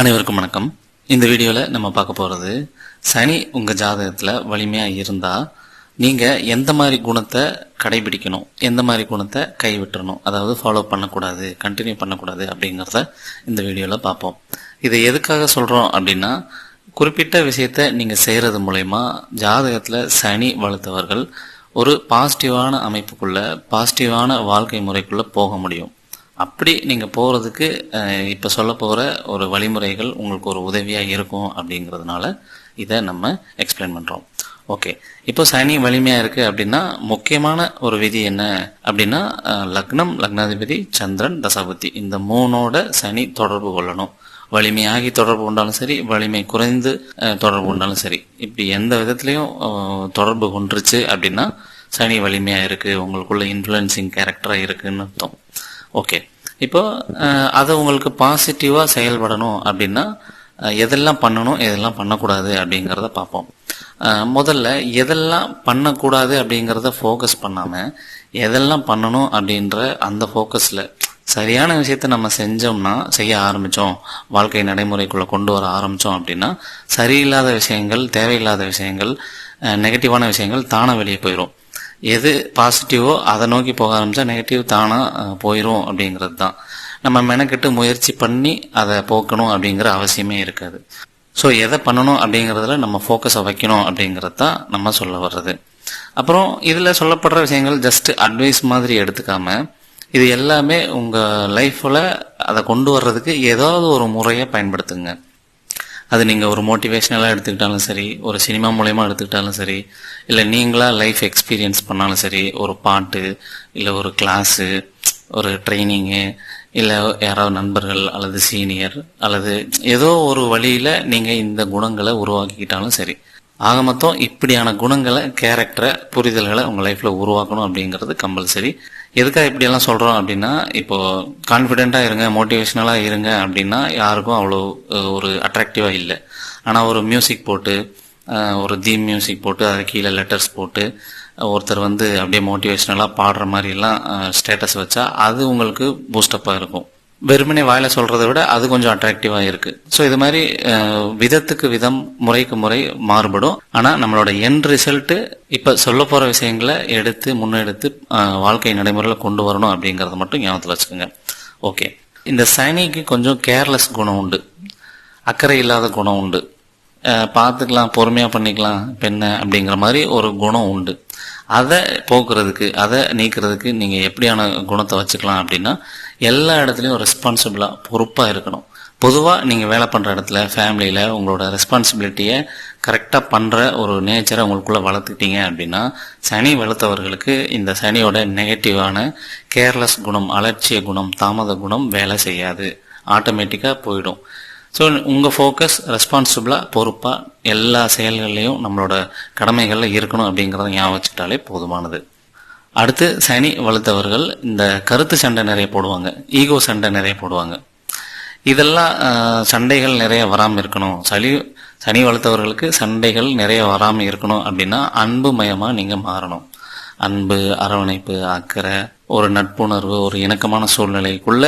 அனைவருக்கும் வணக்கம். இந்த வீடியோவில் நம்ம பார்க்க போகிறது சனி உங்கள் ஜாதகத்தில் வலிமையாக இருந்தால் நீங்கள் எந்த மாதிரி குணத்தை கடைபிடிக்கணும் எந்த மாதிரி குணத்தை கைவிட்டுறணும் அதாவது ஃபாலோ பண்ணக்கூடாது கண்டினியூ பண்ணக்கூடாது அப்படிங்கிறத இந்த வீடியோவில் பார்ப்போம். இதை எதுக்காக சொல்கிறோம் அப்படின்னா குறிப்பிட்ட விஷயத்தை நீங்கள் செய்கிறது மூலயமா ஜாதகத்தில் சனி வளர்த்தவர்கள் ஒரு பாசிட்டிவான அமைப்புக்குள்ளே பாசிட்டிவான வாழ்க்கை முறைக்குள்ளே போக முடியும். அப்படி நீங்கள் போகிறதுக்கு இப்போ சொல்ல போகிற ஒரு வழிமுறைகள் உங்களுக்கு ஒரு உதவியாக இருக்கும் அப்படிங்கிறதுனால இதை நம்ம எக்ஸ்பிளைன் பண்ணுறோம் ஓகே இப்போ சனி வலிமையாக இருக்குது அப்படின்னா முக்கியமான ஒரு விதி என்ன அப்படின்னா லக்னம் லக்னாதிபதி சந்திரன் தசாபதி. இந்த மூணோட சனி தொடர்பு கொள்ளணும். வலிமையாகி தொடர்பு கொண்டாலும் சரி வலிமை குறைந்து தொடர்பு கொண்டாலும் சரி. இப்படி எந்த விதத்துலையும் தொடர்பு கொண்டுருச்சு அப்படின்னா சனி வலிமையாக இருக்குது உங்களுக்குள்ள இன்ஃப்ளூயன்சிங் கேரக்டராக இருக்குன்னு அர்த்தம். ஓகே இப்போ அதை அது உங்களுக்கு பாசிட்டிவாக செயல்படணும் அப்படின்னா எதெல்லாம் பண்ணணும் எதெல்லாம் பண்ணக்கூடாது அப்படிங்கிறத பார்ப்போம். முதல்ல எதெல்லாம் பண்ணக்கூடாது அப்படிங்கிறத ஃபோக்கஸ் பண்ணாமல் எதெல்லாம் பண்ணணும் அப்படின்ற அந்த ஃபோக்கஸில் சரியான விஷயத்த நம்ம செஞ்சோம்னா செய்ய ஆரம்பித்தோம் வாழ்க்கை நடைமுறைக்குள்ளே கொண்டு வர ஆரம்பித்தோம் அப்படின்னா சரியில்லாத விஷயங்கள் தேவையில்லாத விஷயங்கள் நெகட்டிவான விஷயங்கள் தானே வெளியே போயிடும் எது பாசிட்டிவோ அதை நோக்கி போக ஆரம்பிச்சா நெகட்டிவ் தானாக போயிடும் அப்படிங்கிறது தான் நம்ம மெனக்கெட்டு முயற்சி பண்ணி அதை போக்கணும் அப்படிங்கிற அவசியமே இருக்காது. ஸோ எதை பண்ணணும் அப்படிங்கிறதுல நம்ம ஃபோக்கஸை வைக்கணும் அப்படிங்கிறது தான் நம்ம சொல்ல வர்றது. அப்புறம் இதில் சொல்லப்படுற விஷயங்கள் ஜஸ்ட் அட்வைஸ் மாதிரி எடுத்துக்காம இது எல்லாமே உங்கள் லைஃப்பில் அதை கொண்டு வர்றதுக்கு ஏதாவது ஒரு முறையை பயன்படுத்துங்க. அது நீங்கள் ஒரு மோட்டிவேஷ்னலாக எடுத்துக்கிட்டாலும் சரி ஒரு சினிமா மூலயமா எடுத்துக்கிட்டாலும் சரி இல்லை நீங்களாக லைஃப் எக்ஸ்பீரியன்ஸ் பண்ணாலும் சரி ஒரு பாட்டு இல்லை ஒரு கிளாஸு ஒரு ட்ரைனிங்கு இல்லை யாராவது நண்பர்கள் அல்லது சீனியர் அல்லது ஏதோ ஒரு வழியில் நீங்கள் இந்த குணங்களை உருவாக்கிக்கிட்டாலும் சரி. ஆக மொத்தம் இப்படியான குணங்களை கேரக்டரை புரிதல்களை உங்கள் லைஃப்பில் உருவாக்கணும் அப்படிங்கிறது கம்பல்சரி எதுக்காக இப்படியெல்லாம் சொல்கிறோம் அப்படின்னா இப்போது கான்ஃபிடென்ட்டாக இருங்க மோட்டிவேஷ்னலாக இருங்க அப்படின்னா யாருக்கும் அவ்வளோ ஒரு அட்ராக்டிவாக இல்லை. ஆனால் ஒரு மியூசிக் போட்டு ஒரு தீம் மியூசிக் போட்டு அது கீழே லெட்டர்ஸ் போட்டு ஒருத்தர் வந்து அப்படியே மோட்டிவேஷ்னலாக பாடுற மாதிரிலாம் ஸ்டேட்டஸ் வச்சா அது உங்களுக்கு பூஸ்டப்பாக இருக்கும். வெறுமனே வாயில சொல்றதை விட அது கொஞ்சம் அட்ராக்டிவா இருக்கு. ஸோ இது மாதிரி விதத்துக்கு விதம் முறைக்கு முறை மாறுபடும். ஆனா நம்மளோட என் ரிசல்ட் இப்ப சொல்ல போற விஷயங்களை எடுத்து முன்னெடுத்து வாழ்க்கை நடைமுறையில் கொண்டு வரணும் அப்படிங்கறத மட்டும் ஞாபகத்தில் வச்சுக்கோங்க. ஓகே இந்த சனிக்கு கொஞ்சம் கேர்லெஸ் குணம் உண்டு. அக்கறை இல்லாத குணம் உண்டு. பார்த்துக்கலாம் பொறுமையாக பண்ணிக்கலாம் பெண்ண அப்படிங்கிற மாதிரி ஒரு குணம் உண்டு. அதை போக்குறதுக்கு அதை நீக்கிறதுக்கு நீங்கள் எப்படியான குணத்தை வச்சுக்கலாம் அப்படின்னா எல்லா இடத்துலையும் ரெஸ்பான்சிபிளாக பொறுப்பாக இருக்கணும். பொதுவாக நீங்கள் வேலை பண்ணுற இடத்துல ஃபேமிலியில் உங்களோட ரெஸ்பான்சிபிலிட்டியை கரெக்டாக பண்ணுற ஒரு நேச்சரை உங்களுக்குள்ளே வளர்த்துக்கிட்டீங்க அப்படின்னா சனி வளர்த்தவர்களுக்கு இந்த சனியோட நெகட்டிவான கேர்லெஸ் குணம் அலட்சிய குணம் தாமத குணம் வேலை செய்யாது. ஆட்டோமேட்டிக்காக போயிடும். ஸோ உங்கள் ஃபோக்கஸ் ரெஸ்பான்சிபிளாக பொறுப்பாக எல்லா செயல்கள்லையும் நம்மளோட கடமைகளில் இருக்கணும் அப்படிங்கிறத ஞாபகம் வச்சுக்கிட்டாலே போதுமானது. அடுத்து சனி வளர்த்தவர்கள் இந்த கருத்து சண்டை நிறைய போடுவாங்க ஈகோ சண்டை நிறைய போடுவாங்க. இதெல்லாம் சண்டைகள் நிறைய வராமல் இருக்கணும். சளி சனி வளர்த்தவர்களுக்கு சண்டைகள் நிறைய வராமல் இருக்கணும் அப்படின்னா அன்பு மயமாக நீங்கள் மாறணும். அன்பு அரவணைப்பு அக்கறை ஒரு நட்புணர்வு ஒரு இணக்கமான சூழ்நிலைக்குள்ள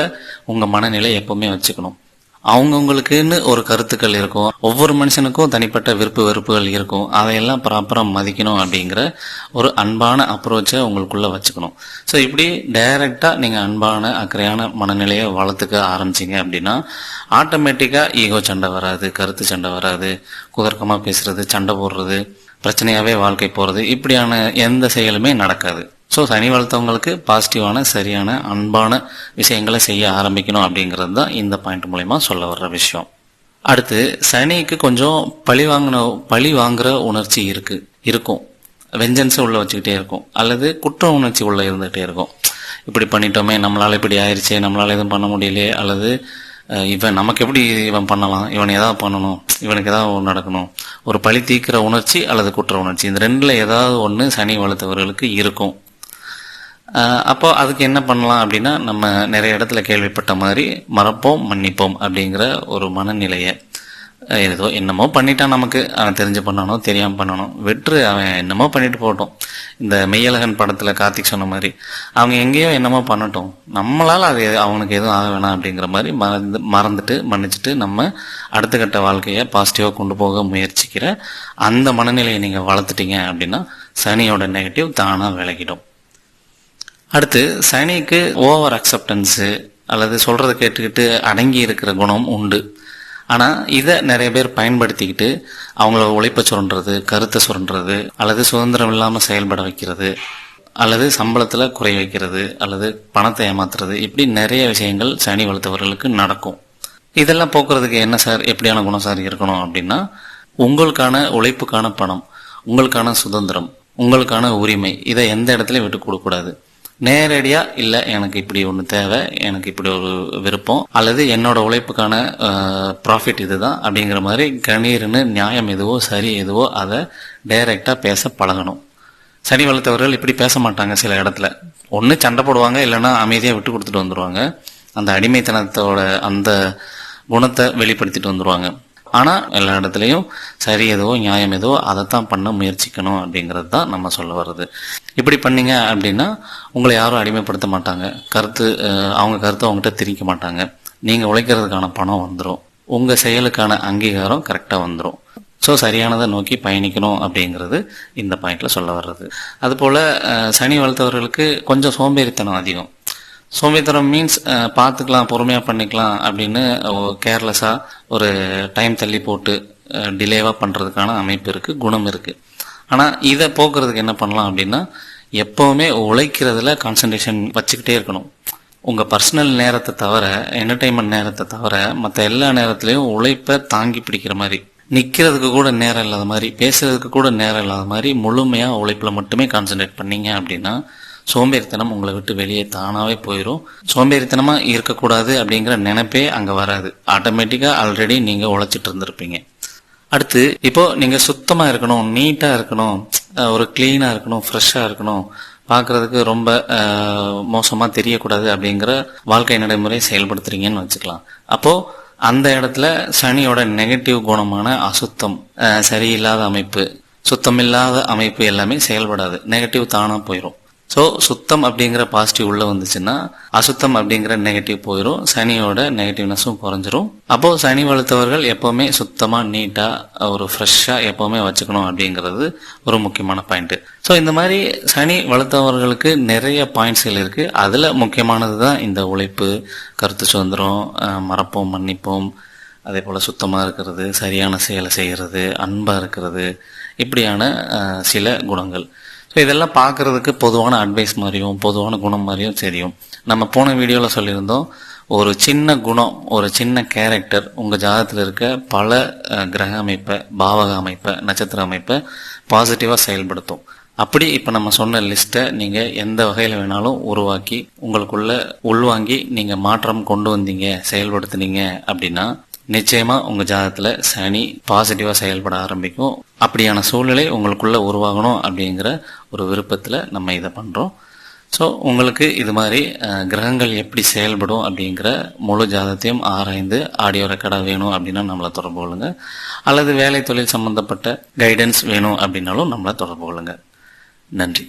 உங்கள் மனநிலை எப்பவுமே வச்சுக்கணும். அவங்கவுங்களுக்குன்னு ஒரு கருத்துக்கள் இருக்கும். ஒவ்வொரு மனுஷனுக்கும் தனிப்பட்ட விருப்பு வெறுப்புகள் இருக்கும். அதையெல்லாம் ப்ராப்பராக மதிக்கணும் அப்படிங்கிற ஒரு அன்பான அப்ரோச்சை உங்களுக்குள்ளே வச்சுக்கணும். ஸோ இப்படி டைரெக்டாக நீங்கள் அன்பான அக்கறையான மனநிலையை வளர்த்துக்க ஆரம்பிச்சிங்க அப்படின்னா ஆட்டோமேட்டிக்காக ஈகோ சண்டை வராது கருத்து சண்டை வராது குதர்க்கமாக பேசுறது சண்டை போடுறது பிரச்சனையாகவே வாழ்க்கை போகிறது இப்படியான எந்த செயலுமே நடக்காது. ஸோ சனி வளர்த்தவங்களுக்கு பாசிட்டிவான சரியான அன்பான விஷயங்களை செய்ய ஆரம்பிக்கணும் அப்படிங்கிறது தான் இந்த பாயிண்ட் மூலயமா சொல்ல வர்ற விஷயம். அடுத்து சனிக்கு கொஞ்சம் பழி வாங்கின பழி வாங்குற உணர்ச்சி இருக்கு இருக்கும். வெஞ்சன்ஸை உள்ள வச்சுக்கிட்டே இருக்கும். அல்லது குற்ற உணர்ச்சி உள்ள இருந்துகிட்டே இருக்கும். இப்படி பண்ணிட்டோமே நம்மளால இப்படி ஆயிடுச்சு நம்மளால எதுவும் பண்ண முடியலையே அல்லது இவன் நமக்கு எப்படி இவன் பண்ணலாம்? இவன் ஏதாவது பண்ணணும்? இவனுக்கு ஏதாவது ஒன்று நடக்கணும்? ஒரு பழி தீக்கிற உணர்ச்சி அல்லது குற்ற உணர்ச்சி? இந்த ரெண்டில் ஏதாவது ஒன்று சனி வளர்த்தவர்களுக்கு இருக்கும். அப்போ அதுக்கு என்ன பண்ணலாம் அப்படின்னா நம்ம நிறைய இடத்துல கேள்விப்பட்ட மாதிரி மறப்போம் மன்னிப்போம் அப்படிங்கிற ஒரு மனநிலையை ஏதோ என்னமோ பண்ணிட்டான் நமக்கு. அவன் தெரிஞ்சு பண்ணணும் தெரியாமல் பண்ணணும் வெற்று அவன் என்னமோ பண்ணிட்டு போகட்டும். இந்த மெய்யழகன் படத்தில் கார்த்திக் சொன்ன மாதிரி அவங்க எங்கேயோ என்னமோ பண்ணட்டும். நம்மளால் அது எது- அவனுக்கு எதுவும் ஆக வேணாம் அப்படிங்கிற மாதிரி மறந்து மறந்துட்டு மன்னிச்சுட்டு நம்ம அடுத்த கட்ட வாழ்க்கையை பாசிட்டிவாக கொண்டு போக முயற்சிக்கிற அந்த மனநிலையை நீங்கள் வளர்த்துட்டீங்க அப்படின்னா சனியோட நெகட்டிவ் தானாக விளக்கிடும் அடுத்து சனிக்கு ஓவர் அக்செப்டன்ஸு அல்லது சொல்கிறத கேட்டுக்கிட்டு அடங்கி இருக்கிற குணம் உண்டு. ஆனால் இதை நிறைய பேர் பயன்படுத்திக்கிட்டு அவங்கள உழைப்ப சுரண்டுறது கருத்தை சுரண்டுறது அல்லது சுதந்திரம் இல்லாமல் செயல்பட வைக்கிறது அல்லது சம்பளத்தில் குறை வைக்கிறது அல்லது பணத்தை ஏமாத்துறது இப்படி நிறைய விஷயங்கள் சனி வளர்த்தவர்களுக்கு நடக்கும். இதெல்லாம் போக்குறதுக்கு என்ன சார் எப்படியான குணம் சார் இருக்கணும் அப்படின்னா உங்களுக்கான உழைப்புக்கான பணம் உங்களுக்கான சுதந்திரம் உங்களுக்கான உரிமை இதை எந்த இடத்துலையும் விட்டு கொடுக்கூடாது நேரடியா இல்ல எனக்கு இப்படி ஒன்று தேவை எனக்கு இப்படி ஒரு விருப்பம் அல்லது என்னோட உழைப்புக்கான ப்ராஃபிட் இதுதான் அப்படிங்கிற மாதிரி கணீர்னு நியாயம் எதுவோ சரி எதுவோ அதை டைரக்டா பேச பழகணும். சனி வளர்த்தவர்கள் இப்படி பேச மாட்டாங்க சில இடத்துல. ஒன்று சண்டை போடுவாங்க இல்லைன்னா அமைதியாக விட்டு கொடுத்துட்டு வந்துருவாங்க. அந்த அடிமைத்தனத்தோட அந்த குணத்தை வெளிப்படுத்திட்டு வந்துருவாங்க. ஆனால் எல்லா இடத்துலையும் சரி எதுவோ நியாயம் எதுவோ அதைத்தான் பண்ண முயற்சிக்கணும் அப்படிங்கிறது தான் நம்ம சொல்ல வர்றது. இப்படி பண்ணீங்க அப்படின்னா உங்களை யாரும் அடிமைப்படுத்த மாட்டாங்க. கருத்து அவங்க கருத்தை அவங்ககிட்ட திரிக்க மாட்டாங்க. நீங்கள் உழைக்கிறதுக்கான பணம் வந்துடும் உங்கள் செயலுக்கான அங்கீகாரம் கரெக்டாக வந்துடும் ஸோ சரியானதை நோக்கி பயணிக்கணும் அப்படிங்கிறது இந்த பாயிண்டில் சொல்ல வர்றது. அதுபோல் சனி வளர்த்தவர்களுக்கு கொஞ்சம் சோம்பேறித்தனம் அதிகம். சோம்பேறித்தனம் மீன்ஸ் பார்த்துக்கலாம் பொறுமையாக பண்ணிக்கலாம் அப்படின்னு கேர்லெஸ்ஸாக ஒரு டைம் தள்ளி போட்டு டிலேவாக பண்ணுறதுக்கான அமைப்பு இருக்குது குணம் இருக்குது ஆனால் இதை போக்குறதுக்கு என்ன பண்ணலாம் அப்படின்னா எப்போவுமே உழைக்கிறதுல கான்சன்ட்ரேஷன் வச்சுக்கிட்டே இருக்கணும். உங்கள் பர்சனல் நேரத்தை தவிர என்டர்டெயின்மெண்ட் நேரத்தை தவிர மற்ற எல்லா நேரத்துலையும் உழைப்பை தாங்கி பிடிக்கிற மாதிரி நிற்கிறதுக்கு கூட நேரம் இல்லாத மாதிரி பேசுறதுக்கு கூட நேரம் இல்லாத மாதிரி முழுமையாக உழைப்பில் மட்டுமே கான்சென்ட்ரேட் பண்ணீங்க அப்படின்னா சோம்பேறித்தனம் உங்களை விட்டு வெளியே தானாகவே போயிடும் சோம்பேறித்தனமாக இருக்கக்கூடாது அப்படிங்கிற நினைப்பே அங்கே வராது. ஆட்டோமேட்டிக்காக ஆல்ரெடி நீங்கள் உழைச்சிட்டு இருந்திருப்பீங்க. அடுத்து இப்போ நீங்க சுத்தமா இருக்கணும் நீட்டா இருக்கணும் ஒரு கிளீனா இருக்கணும் ஃப்ரெஷ்ஷா இருக்கணும் பார்க்கறதுக்கு ரொம்ப மோசமாக மோசமா தெரியக்கூடாது அப்படிங்கிற வாழ்க்கை நடைமுறை செயல்படுத்துறீங்கன்னு வச்சுக்கலாம். அப்போ அந்த இடத்துல சனியோட நெகட்டிவ் குணமான அசுத்தம் சரியில்லாத அமைப்பு சுத்தமில்லாத அமைப்பு எல்லாமே செயல்படாது. நெகட்டிவ் தானா போயிடும் ஸோ சுத்தம் அப்படிங்கிற பாசிட்டிவ் உள்ள வந்துச்சுன்னா அசுத்தம் அப்படிங்கிற நெகட்டிவ் போயிடும் சனியோட நெகட்டிவ்னஸும் குறைஞ்சிரும். அப்போ சனி வளர்த்தவர்கள் எப்பவுமே சுத்தமா நீட்டா ஒரு ஃப்ரெஷ்ஷா எப்பவுமே வச்சுக்கணும் அப்படிங்கிறது ஒரு முக்கியமான பாயிண்ட் ஸோ இந்த மாதிரி சனி வளர்த்தவர்களுக்கு நிறைய பாயிண்ட்ஸ்கள் இருக்கு. அதுல முக்கியமானது தான் இந்த உழைப்பு கருத்து சுதந்திரம் மறப்போம் மன்னிப்போம் அதே போல் சுத்தமாக இருக்கிறது சரியான செயலை செய்கிறது அன்பாக இருக்கிறது இப்படியான சில குணங்கள். ஸோ இதெல்லாம் பார்க்கறதுக்கு பொதுவான அட்வைஸ் மாதிரியும் பொதுவான குணம் மாதிரியும் தெரியும். நம்ம போன வீடியோவில் சொல்லியிருந்தோம் ஒரு சின்ன குணம் ஒரு சின்ன கேரக்டர் உங்கள் ஜாதகத்தில் இருக்க பல கிரக அமைப்பை பாவக அமைப்பை நட்சத்திர அமைப்பை பாசிட்டிவாக செயல்படுத்தும். அப்படி இப்போ நம்ம சொன்ன லிஸ்ட்டை நீங்கள் எந்த வகையில் வேணாலும் உருவாக்கி உங்களுக்குள்ள உள்வாங்கி நீங்கள் மாற்றம் கொண்டு வந்தீங்க செயல்படுத்துனீங்க அப்படின்னா நிச்சயமா உங்க ஜாதகத்துல சனி பாசிட்டிவா செயல்பட ஆரம்பிக்கும். அப்படியான சூழ்நிலை உங்களுக்குள்ள உருவாகணும் அப்படிங்கிற ஒரு விருப்பத்துல நம்ம இதை பண்றோம். ஸோ உங்களுக்கு இது மாதிரி கிரகங்கள் எப்படி செயல்படும் அப்படிங்கிற முழு ஜாதத்தையும் ஆராய்ந்து ஆடியோ ரெக்கார்டாக வேணும் அப்படின்னா நம்மளை தொடர்பு கொள்ளுங்க. அல்லது வேலை தொழில் சம்பந்தப்பட்ட கைடன்ஸ் வேணும் அப்படின்னாலும் நம்மளை தொடர்பு கொள்ளுங்க. நன்றி.